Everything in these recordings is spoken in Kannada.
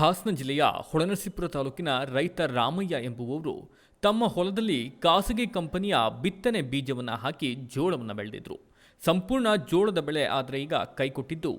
ಹಾಸನ ಜಿಲ್ಲೆಯ ಹೊಳೆನರಸೀಪುರ ತಾಲೂಕಿನ ರೈತ ರಾಮಯ್ಯ ಎಂಬುವವರು ತಮ್ಮ ಹೊಲದಲ್ಲಿ ಖಾಸಗಿ ಕಂಪನಿಯ ಬಿತ್ತನೆ ಬೀಜವನ್ನು ಹಾಕಿ ಜೋಳವನ್ನು ಬೆಳೆದಿದ್ರು. ಸಂಪೂರ್ಣ ಜೋಳದ ಬೆಳೆ ಆದರೆ ಈಗ ಕೈಕೊಟ್ಟಿದ್ದು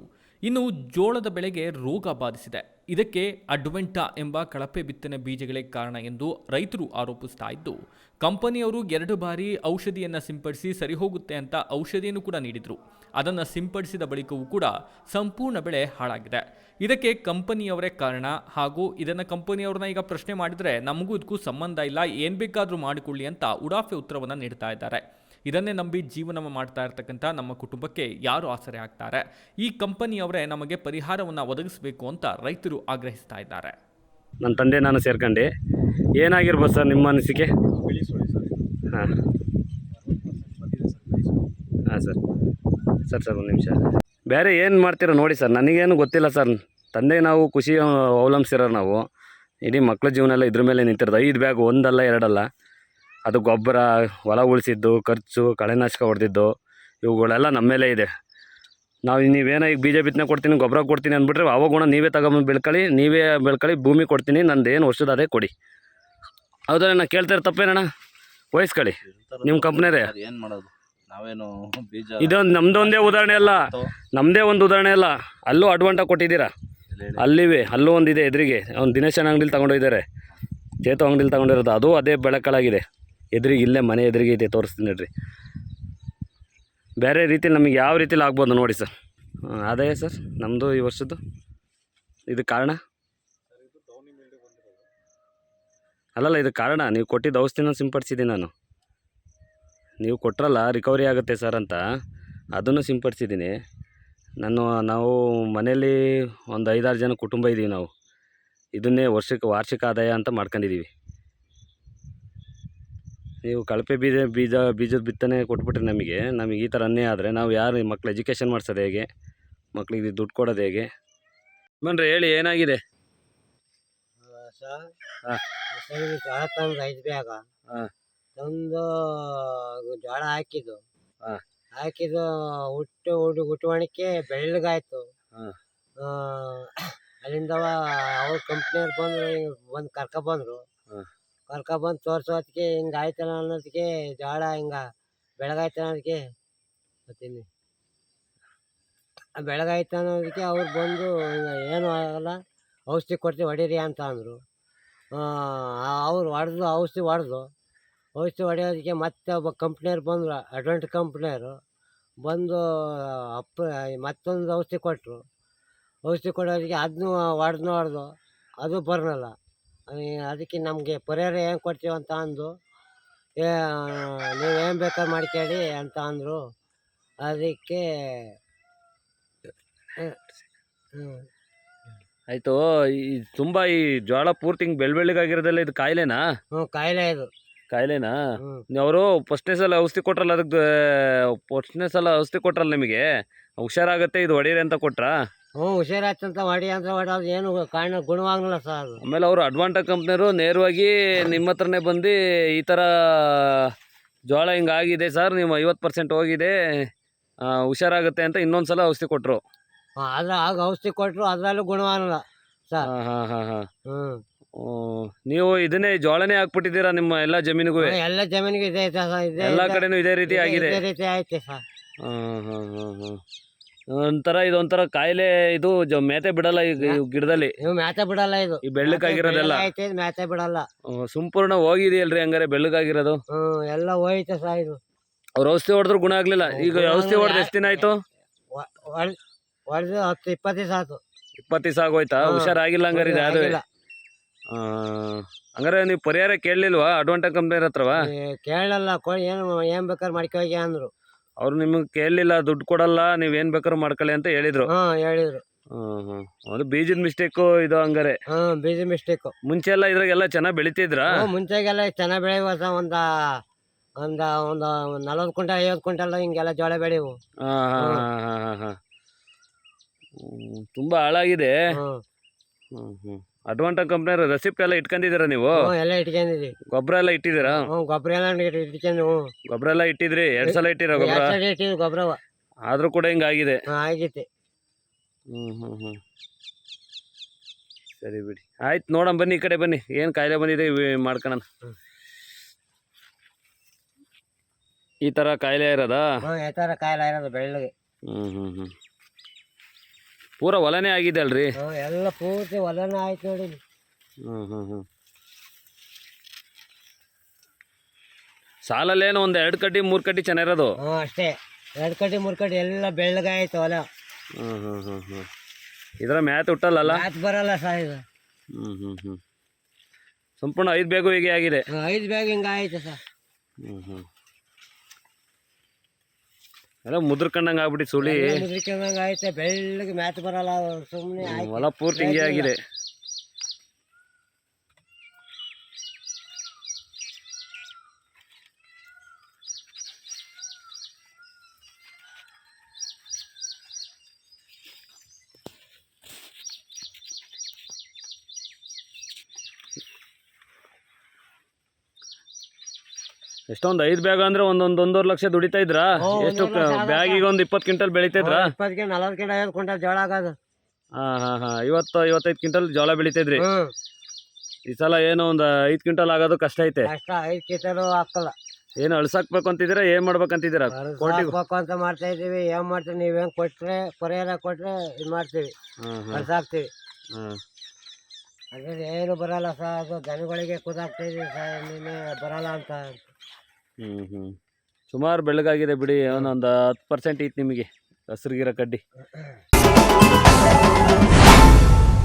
ಇನ್ನು ಜೋಳದ ಬೆಳೆಗೆ ರೋಗ ಬಾಧಿಸಿದೆ. ಇದಕ್ಕೆ ಅಡ್ವೆಂಟಾ ಎಂಬ ಕಳಪೆ ಬಿತ್ತನೆ ಬೀಜಗಳೇ ಕಾರಣ ಎಂದು ರೈತರು ಆರೋಪಿಸ್ತಾ ಇದ್ದು, ಕಂಪನಿಯವರು ಎರಡು ಬಾರಿ ಔಷಧಿಯನ್ನು ಸಿಂಪಡಿಸಿ ಸರಿ ಹೋಗುತ್ತೆ ಅಂತ ಔಷಧಿಯನ್ನು ಕೂಡ ನೀಡಿದರು. ಅದನ್ನು ಸಿಂಪಡಿಸಿದ ಬಳಿಕವೂ ಕೂಡ ಸಂಪೂರ್ಣ ಬೆಳೆ ಹಾಳಾಗಿದೆ. ಇದಕ್ಕೆ ಕಂಪನಿಯವರೇ ಕಾರಣ. ಹಾಗೂ ಇದನ್ನು ಕಂಪನಿಯವ್ರನ್ನ ಈಗ ಪ್ರಶ್ನೆ ಮಾಡಿದರೆ ನಮಗೂ ಇದಕ್ಕೂ ಸಂಬಂಧ ಇಲ್ಲ. ಏನು ಬೇಕಾದರೂ ಮಾಡಿಕೊಳ್ಳಿ ಅಂತ ಉಡಾಫೆ ಉತ್ತರವನ್ನು ನೀಡ್ತಾ ಇದ್ದಾರೆ. ಇದನ್ನೇ ನಂಬಿ ಜೀವನ ಮಾಡ್ತಾ ಇರ್ತಕ್ಕಂಥ ನಮ್ಮ ಕುಟುಂಬಕ್ಕೆ ಯಾರು ಆಸರೆ ಆಗ್ತಾರೆ? ಈ ಕಂಪನಿಯವರೇ ನಮಗೆ ಪರಿಹಾರವನ್ನು ಒದಗಿಸಬೇಕು ಅಂತ ರೈತರು ಆಗ್ರಹಿಸ್ತಾ ಇದ್ದಾರೆ. ನನ್ನ ತಂದೆ ನಾನು ಸೇರ್ಕೊಂಡೆ. ಏನಾಗಿರ್ಬೋದು ಸರ್ ನಿಮ್ಮ ಅನಿಸಿಕೆ. ಹಾಂ. ಹಾಂ ಸರ್. ಸರ್ ಸರ್, ಒಂದು ನಿಮಿಷ. ಬೇರೆ ಏನು ಮಾಡ್ತೀರೋ ನೋಡಿ ಸರ್, ನನಗೇನು ಗೊತ್ತಿಲ್ಲ ಸರ್. ತಂದೆ ನಾವು ಖುಷಿ ಅವಲಂಬಿಸಿರೋ ನಾವು. ಇಡೀ ಮಕ್ಕಳ ಜೀವನ ಎಲ್ಲ ಇದ್ರ ಮೇಲೆ ನಿಂತಿರೋದು. ಐದು ಬ್ಯಾಗ್ ಒಂದಲ್ಲ ಎರಡಲ್ಲ. ಅದು ಗೊಬ್ಬರ ಹೊಲ ಉಳಿಸಿದ್ದು ಖರ್ಚು ಕಳೆನಾಶಕ ಹೊಡೆದಿದ್ದು ಇವುಗಳೆಲ್ಲ ನಮ್ಮ ಮೇಲೆ ಇದೆ. ನಾವು ನೀವೇನೋ ಈಗ ಬೀಜ ಬಿತ್ತನೆ ಕೊಡ್ತೀನಿ ಗೊಬ್ಬರ ಕೊಡ್ತೀನಿ ಅಂದ್ಬಿಟ್ರೆ ಅವಾಗ ಗುಣ ನೀವೇ ತಗೊಂಬಂದು ಬೆಳ್ಕೊಳ್ಳಿ ನೀವೇ ಬೆಳ್ಕೊಳ್ಳಿ ಭೂಮಿ ಕೊಡ್ತೀನಿ ನಂದು ಏನು ವರ್ಷದ ಅದೇ ಕೊಡಿ ಹೌದಾ ನಾನು ಕೇಳ್ತಾರೆ ತಪ್ಪೇನಣ್ಣ? ವಹಿಸ್ಕೊಳ್ಳಿ. ನಿಮ್ಮ ಕಂಪ್ನಿರೇ ಏನು ಮಾಡೋದು? ನಾವೇನು ಬೀಜ ಇದೊಂದು ನಮ್ದೊಂದೇ ಉದಾಹರಣೆ ಅಲ್ಲ. ನಮ್ಮದೇ ಒಂದು ಉದಾಹರಣೆ ಅಲ್ಲ. ಅಲ್ಲೂ ಅಡ್ವಾಂಟ ಕೊಟ್ಟಿದ್ದೀರಾ. ಅಲ್ಲಿವೆ ಅಲ್ಲೂ ಒಂದಿದೆ ಎದುರಿಗೆ. ಅವ್ನು ದಿನೇಶನ ಅಂಗಡಿಲಿ ತೊಗೊಂಡೋಗಿದ್ದಾರೆ ಚೇತು ಅಂಗಡಿಲಿ ತಗೊಂಡಿರೋದು. ಅದು ಅದೇ ಬೆಳಕಲಾಗಿದೆ. ಎದುರಿಗೆ ಇಲ್ಲೇ ಮನೆ ಎದುರಿಗೆ ಇದೆ, ತೋರಿಸ್ತೀನಿ ನೋಡ್ರಿ. ಬೇರೆ ರೀತಿಲಿ ನಮಗೆ ಯಾವ ರೀತಿಲಿ ಆಗ್ಬೋದು ನೋಡಿ ಸರ್. ಅದೇ ಸರ್ ನಮ್ಮದು ಈ ವರ್ಷದ್ದು. ಇದು ಕಾರಣ? ಅಲ್ಲಲ್ಲ, ಇದು ಕಾರಣ. ನೀವು ಕೊಟ್ಟಿದ್ದ ಔಷಧಿನ ಸಿಂಪಡಿಸಿದ್ದೀನಿ ನಾನು. ನೀವು ಕೊಟ್ಟರಲ್ಲ ರಿಕವರಿ ಆಗುತ್ತೆ ಸರ್ ಅಂತ. ಅದನ್ನು ಸಿಂಪಡಿಸಿದ್ದೀನಿ. ನಾನು, ನಾವು ಮನೆಯಲ್ಲಿ ಒಂದು ಐದಾರು ಜನ ಕುಟುಂಬ ಇದ್ದೀವಿ ನಾವು. ಇದನ್ನೇ ವರ್ಷಕ್ಕೆ ವಾರ್ಷಿಕ ಆದಾಯ ಅಂತ ಮಾಡ್ಕೊಂಡಿದ್ದೀವಿ. ನೀವು ಕಳಪೆ ಬೀಜ ಬೀಜ ಬೀಜದ ಬಿತ್ತನೆ ಕೊಟ್ಬಿಟ್ರೆ ನಮಗೆ ನಮಗೆ ಈ ಥರ ಅನ್ಯಾಯ ಆದರೆ ನಾವು ಯಾರು ಮಕ್ಳು ಎಜುಕೇಷನ್ ಮಾಡ್ಸೋದು ಹೇಗೆ? ಮಕ್ಳಿಗೆ ದುಡ್ಡು ಕೊಡೋದು ಹೇಗೆ? ಬನ್ರಿ ಹೇಳಿ ಏನಾಗಿದೆ? ಜೋಳ ತಂದು ಐದು ಬ್ಯಾಗ ಹಾ. ತಂದು ಜೋಳ ಹಾಕಿದ್ದು. ಹಾ. ಹಾಕಿದ್ದು ಹುಟ್ಟು ಹುಟ್ಟು ಹುಟ್ಟುವಣಿಕೆ ಬೆಳ್ಳಗಾಯ್ತು. ಅಲ್ಲಿಂದ ಅವ್ರ ಕಂಪ್ನಿಯವ್ರು ಬಂದ್ರು ಬಂದು ಕರ್ಕೊಬಂದ್ರು ಹಾ. ಬಂದ್ ತೋರ್ಸೋದಕ್ಕೆ ಹಿಂಗೆ ಆಯ್ತಲ್ಲ ಅನ್ನೋದಕ್ಕೆ ಜೋಳ ಹಿಂಗ ಬೆಳಗಾಯ್ತು ಅನ್ನೋದಕ್ಕೆ ಬರ್ತೀನಿ ಬೆಳಗಾಯ್ತು ಅನ್ನೋದಕ್ಕೆ ಅವ್ರು ಬಂದು ಏನು ಆಗಲ್ಲ, ಔಷಧಿ ಕೊಡ್ತೀವಿ ಹೊಡೀರಿ ಅಂತ ಅಂದರು. ಅವ್ರು ಹೊಡೆದು ಔಷಧಿ ಹೊಡೆದು, ಔಷಧಿ ಹೊಡೆಯೋದಕ್ಕೆ ಮತ್ತೆ ಒಬ್ಬ ಕಂಪ್ನಿಯವ್ರು ಬಂದರು, ಅಡ್ವೆಂಟ್ ಕಂಪ್ನಿಯವರು ಬಂದು ಅಪ್ಪ, ಮತ್ತೊಂದು ಔಷಧಿ ಕೊಟ್ಟರು ಔಷಧಿ ಕೊಡೋದಕ್ಕೆ ಅದನ್ನೂ ಹೊಡೆದು ಹೊಡೆದು, ಅದು ಬರಲ್ಲ ಅದಕ್ಕೆ ನಮಗೆ ಪರಿಹಾರ ಏನು ಕೊಡ್ತೀವಿ ಅಂತ ಅಂದು ಏ ನೀವು ಏನು ಬೇಕಾದ್ರೆ ಮಾಡ್ಕೊಳ್ಳಿ ಅಂತ ಅಂದರು. ಅದಕ್ಕೆ ಹ್ಞೂ ಆಯಿತು ಈ ತುಂಬ ಈ ಜೋಳ ಪೂರ್ತಿ ಹಿಂಗೆ ಬೆಳ್ ಆಗಿರೋದಲ್ಲ ಇದು ಕಾಯಿಲೆನಾ? ಹ್ಞೂ ಕಾಯಿಲೆ ಇದು. ಕಾಯಿಲೆನಾ? ಅವರು ಫಸ್ಟ್ನೇ ಸಲ ಔಷಧಿ ಕೊಟ್ರಲ್ಲ ಅದಕ್ಕೆ ಫಸ್ಟ್ನೇ ಸಲ ಔಷಧಿ ಕೊಟ್ರಲ್ಲ ನಿಮಗೆ? ಹುಷಾರಾಗತ್ತೆ ಇದು ಹೊಡೀರಿ ಅಂತ ಕೊಟ್ರಾ? ಹ್ಞೂ ಹುಷಾರಾಯ್ತಂತ ಹೊಡಿ ಅಂತ ಹೊಡೋದು ಏನು ಕಾರಣ ಗುಣವಾಗಲಿಲ್ಲ ಸರ್ ಅದು. ಆಮೇಲೆ ಅವರು ಅಡ್ವಾಂಟ ಕಂಪ್ನಿಯವರು ನೇರವಾಗಿ ನಿಮ್ಮ ಹತ್ರನೇ ಬಂದು ಈ ಥರ ಜೋಳ ಹಿಂಗಾಗಿದೆ ಸರ್ ನೀವು ಐವತ್ತು ಪರ್ಸೆಂಟ್ ಹೋಗಿದೆ ಆ, ಹುಷಾರಾಗುತ್ತೆ ಅಂತ ಇನ್ನೊಂದು ಸಲ ಔಷಧಿ ಕೊಟ್ಟರು ಹಾಂ ಅದ್ರ ಆಗ ಔಷಧಿ ಕೊಟ್ಟರು ಅದರಲ್ಲೂ ಗುಣವಾಗಲ್ಲ ಸರ್. ಹಾಂ ಹಾಂ ಹಾಂ ಹಾಂ. ಹ್ಞೂ. ನೀವು ಇದನ್ನೇ ಜೋಳನೇ ಹಾಕ್ಬಿಟ್ಟಿದ್ದೀರಾ ನಿಮ್ಮ ಎಲ್ಲ ಜಮೀನಿಗೂ? ಎಲ್ಲ ಜಮೀನಿಗೆ ಇದೆ ಸರ್ ಇದೆ ಎಲ್ಲ ಕಡೆನೂ ಇದೇ ರೀತಿ ಆಗಿದೆ. ರೀತಿ ಐತೆ ಸರ್. ಹಾಂ ಹಾಂ ಹಾಂ ಹಾಂ ಒಂಥರ ಇದೊಂಥರ ಕಾಯಿಲೆ ಇದು ಜ- ಮೇತೆ ಬಿಡಲ್ಲ ಈಗ ಈ ಗಿಡದಲ್ಲಿ. ಮ್ಯಾತೆ ಬಿಡಲ್ಲ ಇದು. ಈ ಬೆಳ್ಳಕ್ಕಾಗಿರೋದೆಲ್ಲ ಐತೆ ಇದು ಮ್ಯಾತೆ ಬಿಡಲ್ಲ. ಹ್ಮ್, ಸಂಪೂರ್ಣ ಹೋಗಿದೆಯಲ್ರಿ ಹಂಗಾರೆ ಬೆಳ್ಳಗಾಗಿರೋದು? ಎಲ್ಲ ಹೋಯ್ತೆ ಸಹ ಇದು. ಅವ್ರು ಔಷಧಿ ಹೊಡೆದ್ರು ಗುಣ ಆಗ್ಲಿಲ್ಲ. ಈಗ ಔಷಧಿ ಹೊಡೆದು ಎಷ್ಟು ದಿನ ಆಯ್ತು? ಹೊಡೆದು ಹತ್ತು ಇಪ್ಪತ್ತು ದಿವಸ ಆಯ್ತು. ಇಪ್ಪತ್ತು ದಿವಸ ಆಗೋಯ್ತಾ? ಹಾ. ಹುಷಾರಾಗಿಲ್ಲ ಹಂಗಾರೆ ಇದು ಆಗಿಲ್ಲ. ಹಂಗಾರೆ ನೀವು ಪರಿಹಾರ ಕೇಳಲಿಲ್ವಾ? ಅಡ್ವಾಂಟ ಕಂಪ್ನಿ ಹತ್ರವಾ? ಏ, ಕೇಳಲ್ಲ ಏನು ಏನು ಬೇಕಾದ್ರೆ ಮಾಡ್ಕೋಗಿ ಅಂದರು. ಅವ್ರು ನಿಮಗೆ ಕೇಳಲಿಲ್ಲ ದುಡ್ಡು ಕೊಡಲ್ಲ ನೀವು ಏನು ಬೇಕಾದ್ರೂ ಮಾಡ್ಕೊಳ್ಳಿ ಅಂತ ಹೇಳಿದ್ರು. ಹೇಳಿದ್ರು. ಹ್ಮ್ ಹ್ಮ್. ಅದು ಬೀಜದ ಮಿಸ್ಟೇಕು ಇದು ಹಂಗಾರೆ. ಹ್ಞೂ ಬೀಜ ಮಿಸ್ಟೇಕು ಮುಂಚೆ ಎಲ್ಲ ಇದ್ರಾಗೆಲ್ಲ ಚೆನ್ನಾಗಿ ಬೆಳಿತಿದ್ರ? ಮುಂಚೆಗೆಲ್ಲ ಚೆನ್ನಾಗಿ ಬೆಳೆಯುವ ಸರ್ ಒಂದು ಒಂದು ಒಂದು ನಲ್ವತ್ತು ಕ್ವಿಂಟಲ್ ಐವತ್ತು ಕ್ವಿಂಟಲ್ ಹಿಂಗೆಲ್ಲ ಜೋಳ ಬೆಳೆವು ಹಾ ಹಾ ಹಾ ಹಾ ಹಾ ಹ್ಮ್, ತುಂಬಾ ಹಾಳಾಗಿದೆ. ಹ್ಮ್ ಹ್ಮ್. ಅಡ್ವಾಂಟ ಕಂಪ್ನಿಯವ್ರ ರೆಸಿಪ್ಟ್ ಎಲ್ಲ ಇಟ್ಕೊಂಡಿದ್ದೀರಾ ನೀವು? ಹ್ಞೂ ಎಲ್ಲ ಇಟ್ಕೊಂಡಿದ್ವಿ ಗೊಬ್ಬರ ಎಲ್ಲ ಇಟ್ಟಿದ್ದೀರಾ? ಹ್ಞೂ ಗೊಬ್ಬರ ಎಲ್ಲ ಇಟ್ಕೊಂಡು ಹ್ಞೂ ಗೊಬ್ಬರ ಎಲ್ಲ ಇಟ್ಟಿದ್ರಿ? ಎರಡ್ ಸಲ ಇಟ್ಟಿರ ಗೊಬ್ಬರ? ಎರಡು ಇಟ್ಟಿದ್ವಿ ಗೊಬ್ಬರ. ಆದ್ರೂ ಕೂಡ ಹಿಂಗಾಗಿದೆ ಆಗಿದೆ. ಹ್ಮ್ ಹ್ಮ್ ಹ್ಮ್ ಸರಿ ಬಿಡಿ. ಆಯ್ತು ನೋಡೋಣ ಬನ್ನಿ ಈ ಕಡೆ ಬನ್ನಿ. ಏನು ಕಾಯಿಲೆ ಬಂದಿದೆ ಇವ್ ಮಾಡ್ಕೊಳಣ ಹ್ಮ್. ಈ ಥರ ಕಾಯಿಲೆ ಇರೋದಾ? ಹ್ಞೂ ಈ ಥರ ಕಾಯಿಲೆ ಇರೋದು ಬೆಳ್ಳಗೆ. ಹ್ಞೂ ಹ್ಞೂ ಹ್ಞೂ ಪೂರ ಹೊಲನೇ ಆಗಿದೆ ಅಲ್ರಿ ಎಲ್ಲ ಪೂರ್ತಿ ಹೊಲನೇ ಆಯ್ತು ನೋಡಿ. ಇಲ್ಲಿ. ಹ್ಮ್ ಹ್ಞೂ ಸಾಲಲ್ಲೇನು ಒಂದು ಎರಡು ಕಡ್ಡಿ ಮೂರು ಕಡ್ಡಿ ಚೆನ್ನಾಗಿರೋದು ಅಷ್ಟೇ. ಎರಡು ಕಡ್ಡಿ ಮೂರು ಕಡ್ಡಿ ಎಲ್ಲ ಬೆಳ್ಳಗಾಯ್ತು ಹೊಲ ಹ್ಞೂ ಹ್ಞೂ ಹ್ಞೂ ಇದರ ಮ್ಯಾತ್ ಹುಟ್ಟಲ್ಲಲ್ಲ? ಮಾತು ಬರಲ್ಲ ಸರ್ ಇದು. ಹ್ಮ್ ಹ್ಞೂ ಹ್ಞೂ ಸಂಪೂರ್ಣ ಐದು ಬೇಗು ಹೀಗೆ ಆಗಿದೆ. ಐದ್ ಐದು ಬ್ಯಾಗ್ ಹಿಂಗೆ ಆಯ್ತು ಸರ್. ಹ್ಮ್ ಹ್ಞೂ ಎಲ್ಲ ಮುದ್ರಕಂಡಂಗೆ ಆಗ್ಬಿಟ್ಟು ಸುಳಿ ಮುದ್ರಿಕೊಂಡಂಗೆ ಆಯ್ತು ಬೆಳ್ಳಗೆ ಮ್ಯಾತ್ ಬರಲ್ಲ ಸುಮ್ಮನೆ ಹ್ಮ್, ಆಯ್ತು ಹೊಲ ಪೂರ್ತಿ ಹಿಂಗೆ ಆಗಿದೆ ಎಷ್ಟೊಂದು ಐದು ಬ್ಯಾಗ್ ಅಂದ್ರೆ ಒಂದೊಂದು ಒಂದೂವರೆ ಲಕ್ಷ ದುಡಿತಾ ಇದ್ರಾ? ಎಷ್ಟು. ಬ್ಯಾಗಿಗೆ ಒಂದು ಇಪ್ಪತ್ತು ಕ್ವಿಂಟಲ್ ಬೆಳಿತಾ ಇದ್ರಾ? ನಲವತ್ತು ಕಿಂಟ ಐದು ಕ್ವಿಂಟಲ್ ಜೋಳ ಆಗೋದು. ಹಾಂ ಹಾಂ ಹಾಂ. ಐವತ್ತು ಐವತ್ತೈದು ಕ್ವಿಂಟಲ್ ಜೋಳ ಬೆಳಿತಿದ್ರಿ ಈ ಸಲ ಏನೋ ಒಂದು ಐದ್ ಕ್ವಿಂಟಲ್ ಆಗೋದು ಕಷ್ಟ ಐತೆ. ಕಷ್ಟ ಐದು ಕಿಂಟಲು ಹಾಕಲ್ಲ. ಏನು ಅಳ್ಸಾಕ್ಬೇಕು ಅಂತಿದ್ದೀರಾ ಏನ್ ಮಾಡ್ಬೇಕಂತಿದ್ದೀರಾ? ಕೋಟಿಗೆ ಹಾಕ್ಬೇಕು ಅಂತ ಮಾಡ್ತಾ ಇದೀವಿ ಏನ್ ಮಾಡ್ತೀವಿ ನೀವೇನ್ ಕೊಟ್ರೆ ಪರಿಹಾರ ಕೊಟ್ರೆ ಇದು ಮಾಡ್ತೀವಿ. ಹಾಂ ಹಾಂ. ಕಳ್ಸಾಕ್ತೀವಿ ಹಾಂ. ಅದ್ರಲ್ಲಿ ಏನು ಬರಲ್ಲ ಸರ್ ಅದು ದನಗಳಿಗೆ ಕುದಾಕ್ತಾ ಇದೀವಿ ಸರ್ ನೀನು ಬರಲ್ಲ ಅಂತ. ಹ್ಞೂ ಹ್ಞೂ ಸುಮಾರು ಬೆಳಗಾಗಿದೆ ಬಿಡಿ ಒಂದೊಂದು ಹತ್ತು ಪರ್ಸೆಂಟ್ ಇತ್ತು ನಿಮಗೆ ಹಸಿರುಗಿರೋ ಕಡ್ಡಿ.